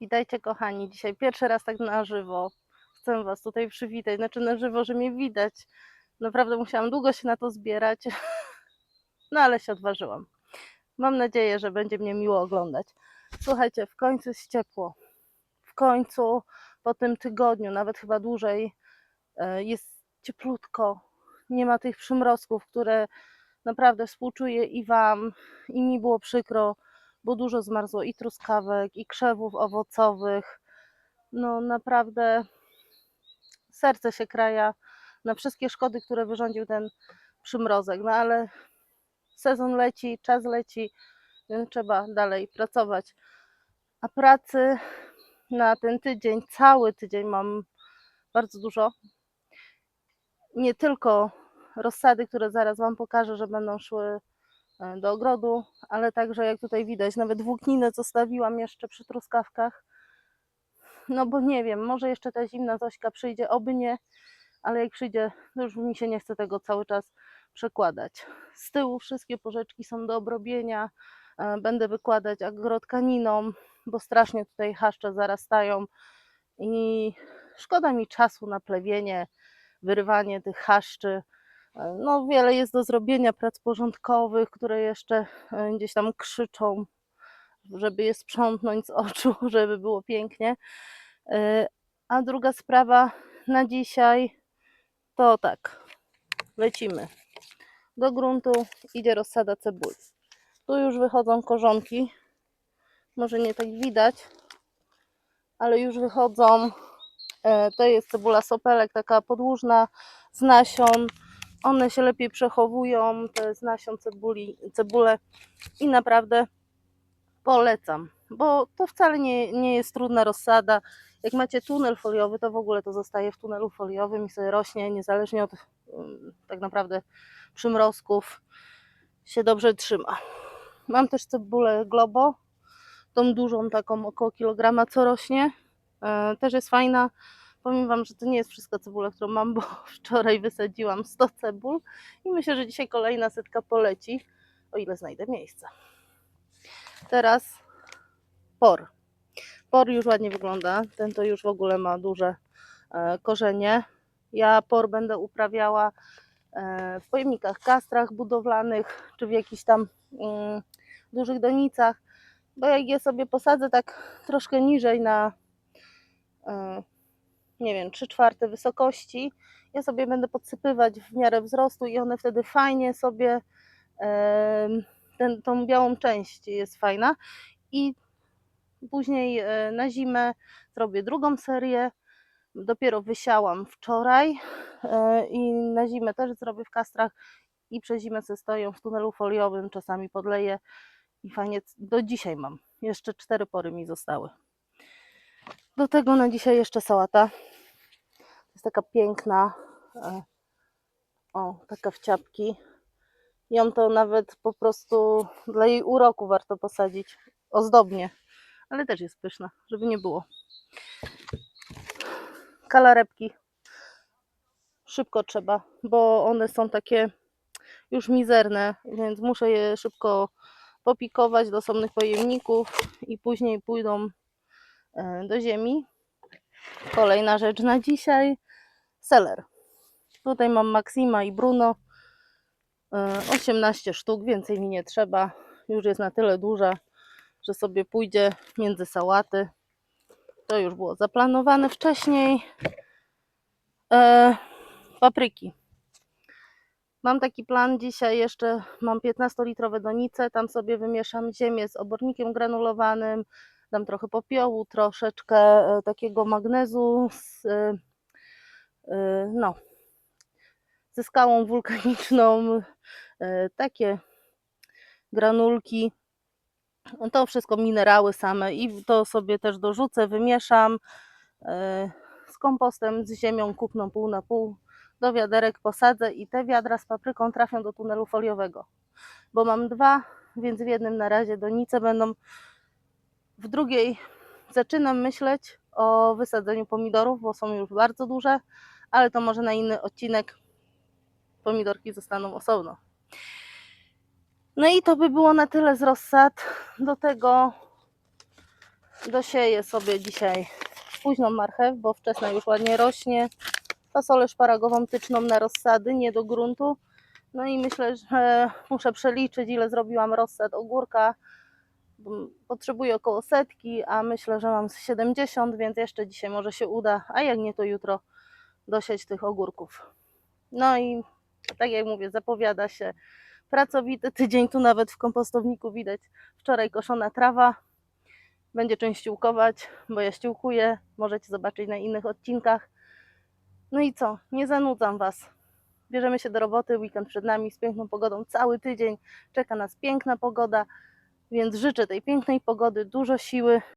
Witajcie kochani, dzisiaj pierwszy raz tak na żywo. Chcę Was tutaj przywitać, znaczy na żywo, że mnie widać. Naprawdę musiałam długo się na to zbierać, no ale się odważyłam. Mam nadzieję, że będzie mnie miło oglądać. Słuchajcie, w końcu jest ciepło. W końcu po tym tygodniu, nawet chyba dłużej, e, jest cieplutko. Nie ma tych przymrozków, które naprawdę współczuję i Wam, i mi było przykro bo dużo zmarzło i truskawek, i krzewów owocowych. No naprawdę serce się kraja na wszystkie szkody, które wyrządził ten przymrozek. No ale sezon leci, czas leci, więc trzeba dalej pracować. A pracy na ten tydzień, cały tydzień mam bardzo dużo. Nie tylko rozsady, które zaraz Wam pokażę, że będą szły do ogrodu, ale także jak tutaj widać, nawet włókninę zostawiłam jeszcze przy truskawkach. No bo nie wiem, może jeszcze ta zimna Zośka przyjdzie, oby nie, ale jak przyjdzie, to już mi się nie chce tego cały czas przekładać. Z tyłu wszystkie porzeczki są do obrobienia, e, będę wykładać agrotkaniną, bo strasznie tutaj chaszcze zarastają i szkoda mi czasu na plewienie, wyrywanie tych chaszczy. No, wiele jest do zrobienia prac porządkowych, które jeszcze e, gdzieś tam krzyczą, żeby je sprzątnąć z oczu, żeby było pięknie. E, A druga sprawa na dzisiaj to tak, lecimy. Do gruntu idzie rozsada cebuli. Tu już wychodzą korzonki. Może nie tak widać, ale już wychodzą. E, To jest cebula sopelek, taka podłużna z nasion. One się lepiej przechowują, te z nasion cebuli, cebule i naprawdę polecam, bo to wcale nie, nie jest trudna rozsada. Jak macie tunel foliowy, to w ogóle to zostaje w tunelu foliowym i sobie rośnie, niezależnie od mm, tak naprawdę przymrozków, się dobrze trzyma. Mam też cebulę globo, tą dużą taką około kilograma co rośnie. E, Też jest fajna. Powiem Wam, że to nie jest wszystko cebula, którą mam, bo wczoraj wysadziłam 100 cebul i myślę, że dzisiaj kolejna setka poleci, o ile znajdę miejsce. Teraz por. Por już ładnie wygląda. Ten to już w ogóle ma duże e, korzenie. Ja por będę uprawiała e, w pojemnikach, kastrach budowlanych, czy w jakichś tam mm, dużych donicach, bo jak je sobie posadzę tak troszkę niżej na e, nie wiem, 3 czwarte wysokości, ja sobie będę podsypywać w miarę wzrostu i one wtedy fajnie sobie ten, tą białą część jest fajna i później e, na zimę zrobię drugą serię. Dopiero wysiałam wczoraj e, i na zimę też zrobię w kastrach i przez zimę sobie stoją w tunelu foliowym, czasami podleję i fajnie do dzisiaj mam. Jeszcze cztery pory mi zostały. Do tego na dzisiaj jeszcze sałata. Jest taka piękna, e, o, taka w ciapki. Ją to nawet po prostu dla jej uroku warto posadzić ozdobnie, ale też jest pyszna, żeby nie było. Kalarepki. Szybko trzeba, bo one są takie już mizerne, więc muszę je szybko popikować do osobnych pojemników i później pójdą e, do ziemi. Kolejna rzecz na dzisiaj. Seler. Tutaj mam Maxima i Bruno. E, 18 sztuk, więcej mi nie trzeba. Już jest na tyle duża, że sobie pójdzie między sałaty. To już było zaplanowane wcześniej. E, papryki. Mam taki plan dzisiaj jeszcze, mam 15-litrowe donice, tam sobie wymieszam ziemię z obornikiem granulowanym, dam trochę popiołu, troszeczkę e, takiego magnezu z, e, e, no, ze skałą wulkaniczną, e, takie granulki. To wszystko minerały same i to sobie też dorzucę, wymieszam e, z kompostem, z ziemią kupną pół na pół. Do wiaderek posadzę i te wiadra z papryką trafią do tunelu foliowego. Bo mam dwa, więc w jednym na razie donice będą. W drugiej zaczynam myśleć o wysadzeniu pomidorów, bo są już bardzo duże, ale to może na inny odcinek. Pomidorki zostaną osobno. No i to by było na tyle z rozsad. Do tego Dosieję sobie dzisiaj późną marchew, bo wczesna już ładnie rośnie. Fasolę szparagową tyczną na rozsady, nie do gruntu. No i myślę, że muszę przeliczyć, ile zrobiłam rozsad ogórka. Potrzebuję około setki, a myślę, że mam z 70, więc jeszcze dzisiaj może się uda, a jak nie, to jutro dosieć tych ogórków. No i tak jak mówię, zapowiada się pracowity tydzień. Tu nawet w kompostowniku widać wczoraj koszona trawa. Będzie czym ściółkować, bo ja ściółkuję. Możecie zobaczyć na innych odcinkach. No i co? Nie zanudzam Was. Bierzemy się do roboty, weekend przed nami z piękną pogodą cały tydzień. Czeka nas piękna pogoda, więc życzę tej pięknej pogody, dużo siły